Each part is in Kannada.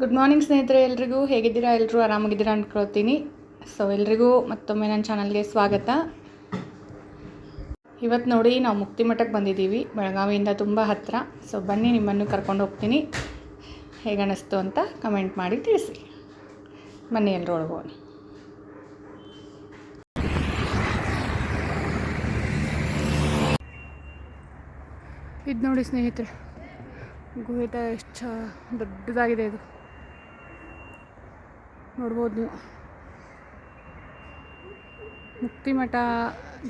ಗುಡ್ ಮಾರ್ನಿಂಗ್ ಸ್ನೇಹಿತರೆ, ಎಲ್ರಿಗೂ ಹೇಗಿದ್ದೀರಾ? ಎಲ್ಲರೂ ಆರಾಮಾಗಿದ್ದೀರಾ ಅಂದ್ಕೊಳ್ತೀನಿ ಸೊ ಎಲ್ರಿಗೂ ಮತ್ತೊಮ್ಮೆ ನನ್ನ ಚಾನಲ್ಗೆ ಸ್ವಾಗತ. ಇವತ್ತು ನೋಡಿ ನಾವು ಮುಕ್ತಿ ಮಠಕ್ಕೆ ಬಂದಿದ್ದೀವಿ, ಬೆಳಗಾವಿಯಿಂದ ತುಂಬ ಹತ್ತಿರ ಸೊ ಬನ್ನಿ, ನಿಮ್ಮನ್ನು ಕರ್ಕೊಂಡು ಹೋಗ್ತೀನಿ. ಹೇಗೆ ಅನ್ನಿಸ್ತು ಅಂತ ಕಮೆಂಟ್ ಮಾಡಿ ತಿಳಿಸಿ. ಬನ್ನಿ ಎಲ್ಲರೂ ಒಳಗೋಣ. ಇದು ನೋಡಿ ಸ್ನೇಹಿತರೆ, ಗುಹೆ ಎಷ್ಟು ದೊಡ್ಡದಾಗಿದೆ ಇದು. ನೋಡ್ಬೋದು. ನೀವು ಮುಕ್ತಿ ಮಠ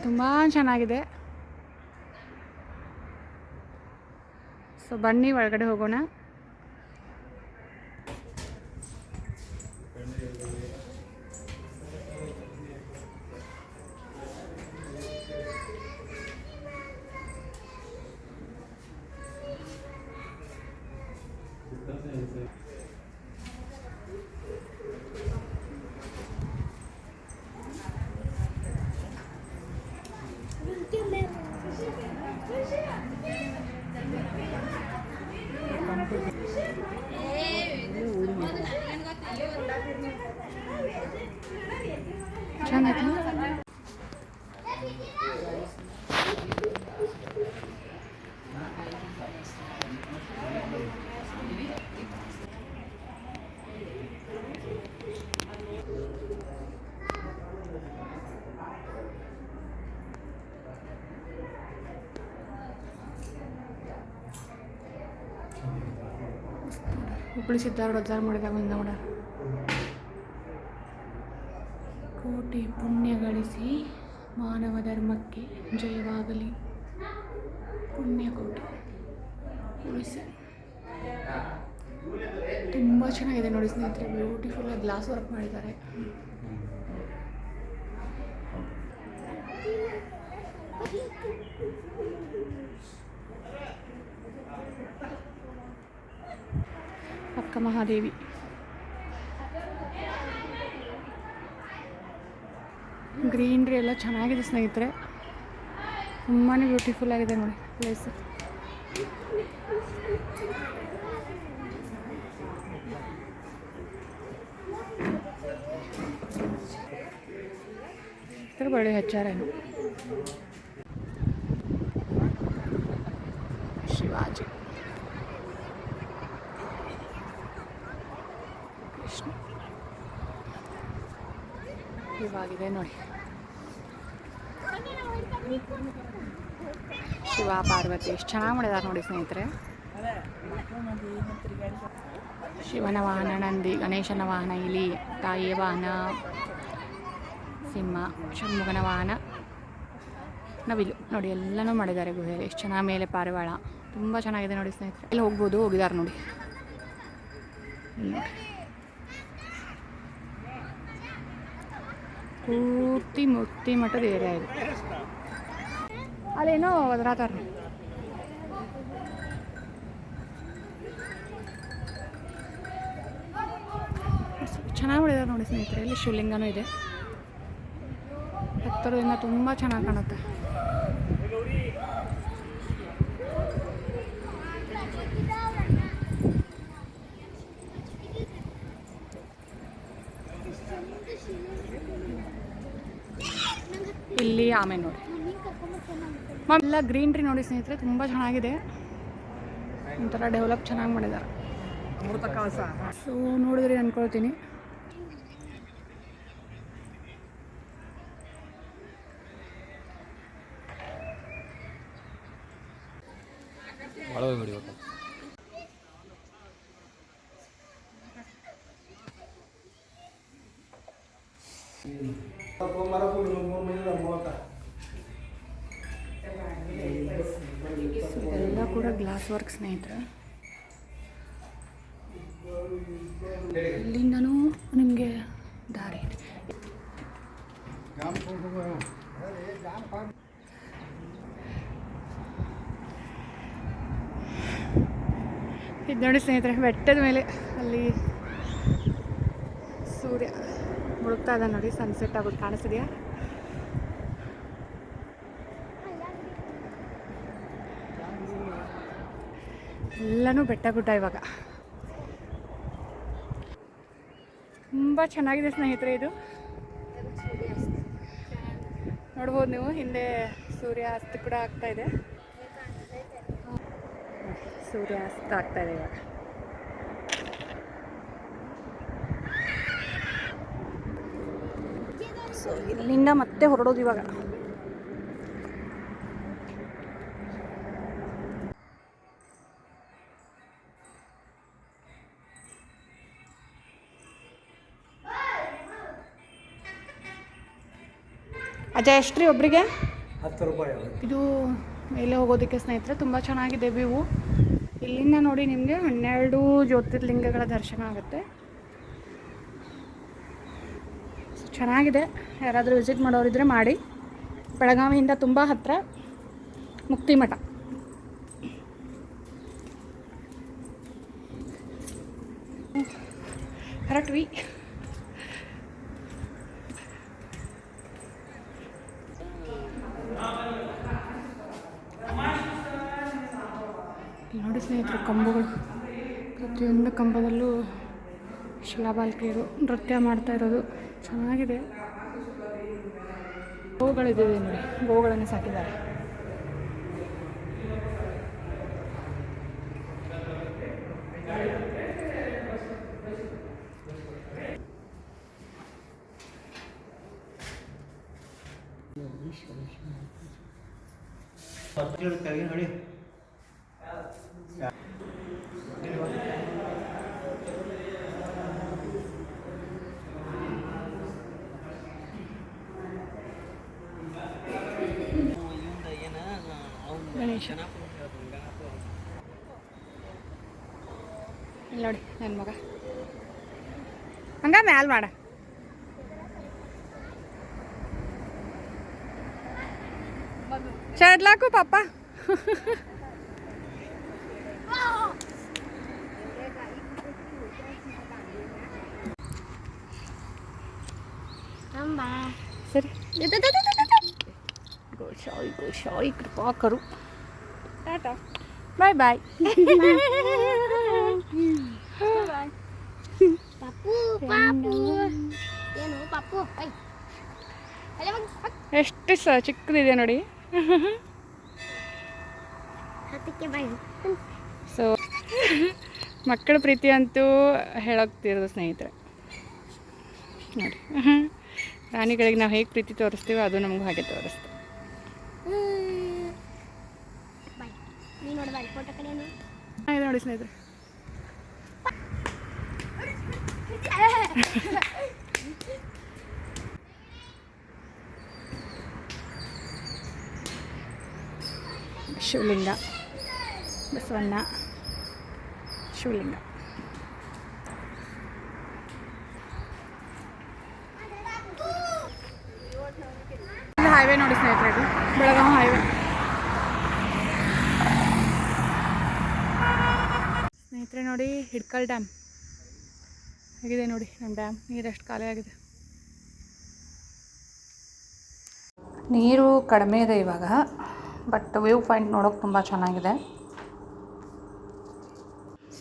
ತುಂಬ ಚೆನ್ನಾಗಿದೆ. ಸೊ ಬನ್ನಿ ಒಳಗಡೆ ಹೋಗೋಣ. 괜찮아요? ಹುಬ್ಬಳ್ಳಿ ಸಿದ್ಧಾರೂಢ ಉದ್ಧಾರ ಮಾಡಿದಾಗ ಒಂದು ನೋಡ. ಕೋಟಿ ಪುಣ್ಯ ಗಳಿಸಿ ಮಾನವ ಧರ್ಮಕ್ಕೆ ಜಯವಾಗಲಿ. ಪುಣ್ಯ ಕೋಟಿ. ಉಳಿಸಿ. ತುಂಬ ಚೆನ್ನಾಗಿದೆ ನೋಡಿ ಸ್ನೇಹಿತರೆ ಬ್ಯೂಟಿಫುಲ್ ಗ್ಲಾಸ್ ವರ್ಕ್ ಮಾಡಿದ್ದಾರೆ. ಅಕ್ಕ ಮಹಾದೇವಿ. ಗ್ರೀನ್ರಿ ಎಲ್ಲ ಚೆನ್ನಾಗಿದೆ ಸ್ನೇಹಿತರೆ. ತುಂಬಾ ಬ್ಯೂಟಿಫುಲ್ ಆಗಿದೆ ನೋಡಿ ಪ್ಲೇಸ್ ಬಳ್ಳಿ ಹಚ್ಚಾರೇನು? ಇವಾಗಿದೆ ನೋಡಿ. ಶಿವ, ಪಾರ್ವತಿ, ಎಷ್ಟು ಚೆನ್ನಾಗಿ ಮಾಡಿದಾರೆ ನೋಡಿ ಸ್ನೇಹಿತರೆ. ಶಿವನ ವಾಹನ, ನಂದಿ, ಗಣೇಶನ ವಾಹನ, ಇಲಿ, ತಾಯಿಯ ವಾಹನ, ಸಿಂಹ, ಷಣ್ಮುಖನ ವಾಹನ. ನವಿಲು ನೋಡಿ, ಎಲ್ಲನೂ ಮಾಡಿದ್ದಾರೆ ಗುಹೆಯಲ್ಲಿ ಎಷ್ಟು ಚೆನ್ನಾಗಿ ಮೇಲೆ ಪಾರಿವಾಳ. ತುಂಬ ಚೆನ್ನಾಗಿದೆ ನೋಡಿ ಸ್ನೇಹಿತರೆ. ಇಲ್ಲಿ ಹೋಗ್ಬೋದು? ಹೋಗಿದ್ದಾರೆ ನೋಡಿ. ಪೂರ್ತಿ ಮುಟ್ಟಿ ಮಠದ ಏರಿಯಾ ಇದು. ಅಲ್ಲೇನೋ ಒದರಾತಾರ ಚೆನ್ನಾಗಿ ಮಾಡಿದ್ದಾರೆ ನೋಡಿ ಸ್ನೇಹಿತರೆ, ಇಲ್ಲಿ ಶಿವಲಿಂಗನೂ ಇದೆ. ಹತ್ತರದಿಂದ ತುಂಬ ಚೆನ್ನಾಗಿ ಕಾಣುತ್ತೆ. ಇಲ್ಲಿ ಆಮೇಲೆ ನೋಡಿ. ಎಲ್ಲ ಗ್ರೀನ್ರಿ ನೋಡಿ ಸ್ನೇಹಿತರೆ, ತುಂಬ ಚೆನ್ನಾಗಿದೆ. ಒಂಥರ ಡೆವಲಪ್ ಚೆನ್ನಾಗಿ ಮಾಡಿದ್ದಾರೆ. ಸೊ ನೋಡಿದ್ರಿ ಒಳಗೆ ಹೊಡಿಬೇಕು ಸೊ ಗ್ಲಾಸ್ ವರ್ಕ್ ಸ್ನೇಹಿತರೆ. ಇಲ್ಲಿಂದನೂ ನಿಮಗೆ ದಾರಿ ಇದೆ. ಇದು ನೋಡಿ ಸ್ನೇಹಿತರೆ, ಬೆಟ್ಟದ ಮೇಲೆ ಅಲ್ಲಿ ಸೂರ್ಯ ಮುಳುಗ್ತಾ ಇದ್ದಾನೆ ನೋಡಿ ಸನ್ಸೆಟ್ ಆಗೋದು ಕಾಣಿಸ್ತಿದೆಯಾ? ಎಲ್ಲನೂ ಬೆಟ್ಟ ಗುಡ್ಡ ಇವಾಗ. ತುಂಬ ಚೆನ್ನಾಗಿದೆ ಸ್ನೇಹಿತರೆ ಇದು. ನೋಡ್ಬೋದು ನೀವು, ಹಿಂದೆ ಸೂರ್ಯ ಅಸ್ತ ಕೂಡ ಆಗ್ತಾ ಇದೆ. ಸೂರ್ಯ ಅಸ್ತ ಆಗ್ತಾ ಇದೆ ಇವಾಗ. ಸೊ ಇಲ್ಲಿಂದ ಮತ್ತೆ ಹೊರಡೋದು ಇವಾಗ. ಅಜಯ್ ಎಷ್ಟ್ರಿ ಒಬ್ಬರಿಗೆ ಹತ್ತು ರೂಪಾಯಿ ಇದು ಮೇಲೆ ಹೋಗೋದಕ್ಕೆ ಸ್ನೇಹಿತರೆ ತುಂಬ ಚೆನ್ನಾಗಿದೆ ವ್ಯೂ. ಇಲ್ಲಿಂದ ನೋಡಿ ನಿಮಗೆ ಹನ್ನೆರಡು ಜ್ಯೋತಿರ್ಲಿಂಗಗಳ ದರ್ಶನ ಆಗುತ್ತೆ. ಚೆನ್ನಾಗಿದೆ. ಯಾರಾದರೂ ವಿಸಿಟ್ ಮಾಡೋರಿದ್ರೆ ಮಾಡಿ. ಬೆಳಗಾವಿಯಿಂದ ತುಂಬ ಹತ್ತಿರ ಮುಕ್ತಿ ಮಠ. ಹೊರಟ್ವಿ ಇಲ್ಲಿ ನೋಡಿ ಸ್ನೇಹಿತರೆ ಕಂಬಗಳು. ಪ್ರತಿಯೊಂದು ಕಂಬದಲ್ಲೂ ಶಿಲಾಬಾಲಕಿಯರು ನೃತ್ಯ ಮಾಡ್ತಾ ಇರೋದು ಚೆನ್ನಾಗಿದೆ. ಗೋಗಳಿದೆ ನೋಡಿ ಗೋಗಳನ್ನು ಸಾಕಿದ್ದಾರೆ. ನೋಡಿ ನೋಡಿ ನನ್ನ ಮಗ. ಹಂಗ ಮ್ಯಾಲ್ ಮಾಡ. ಚಡ್ಲಾಕು ಪಾಪ. ಸರಿ. ಗೋಶಾಯಿ ಗೋಶಾಯಿ ಕೃಪಾಕರು. ಟಾಟಾ. ಬಾಯ್ ಬಾಯ್ ಪಾಪು ಪಾಪು. ಏನು ಪಾಪು? ಎಷ್ಟು ಸ ಚಿಕ್ಕದಿದೆ ನೋಡಿ. ಸೊ ಮಕ್ಕಳ ಪ್ರೀತಿ ಅಂತೂ ಹೇಳೋಗ್ತಿರೋದು ಸ್ನೇಹಿತರೆ. ನೋಡಿ. ಪ್ರಾಣಿಗಳಿಗೆ ನಾವು ಹೇಗೆ ಪ್ರೀತಿ ತೋರಿಸ್ತೀವೋ ಅದು ನಮಗೂ ಹಾಗೆ ತೋರಿಸ್ತೀವಿ ಶಿವಲಿಂಗ ಬಸವಣ್ಣ ಶಿವಲಿಂಗ. ಹೈವೇ ನೋಡಿ ಸ್ನೇಹಿತರೆ ಇದು. ಬೆಳಗಾವಿ ಹೈವೇ ಸ್ನೇಹಿತರೆ ನೋಡಿ ಹಿಡ್ಕಲ್ ಡ್ಯಾಮ್. ಆಗಿದೆ ನೋಡಿ ನಮ್ಮ ಡ್ಯಾಮ್? ನೀರಷ್ಟು ಖಾಲಿ ಆಗಿದೆ? ನೀರು ಕಡಿಮೆ ಇದೆ ಇವಾಗ, ಬಟ್ ವ್ಯೂ ಪಾಯಿಂಟ್ ನೋಡೋಕೆ ತುಂಬ ಚೆನ್ನಾಗಿದೆ.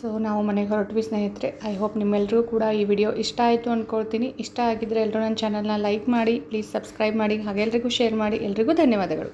ಸೊ ನಾವು ಮನೆಗೆ ಹೊರಟ್ವಿ ಸ್ನೇಹಿತರೆ ಐ ಹೋಪ್ ನಿಮ್ಮೆಲ್ಲರೂ ಕೂಡ ಈ ವಿಡಿಯೋ ಇಷ್ಟ ಆಯಿತು ಅಂದ್ಕೊಳ್ತೀನಿ ಇಷ್ಟ ಆಗಿದ್ದರೆ ಎಲ್ಲರೂ ನನ್ನ ಚಾನಲ್ನ ಲೈಕ್ ಮಾಡಿ ಪ್ಲೀಸ್ ಸಬ್ಸ್ಕ್ರೈಬ್ ಮಾಡಿ, ಹಾಗೆ ಎಲ್ರಿಗೂ ಶೇರ್ ಮಾಡಿ, ಎಲ್ರಿಗೂ ಧನ್ಯವಾದಗಳು.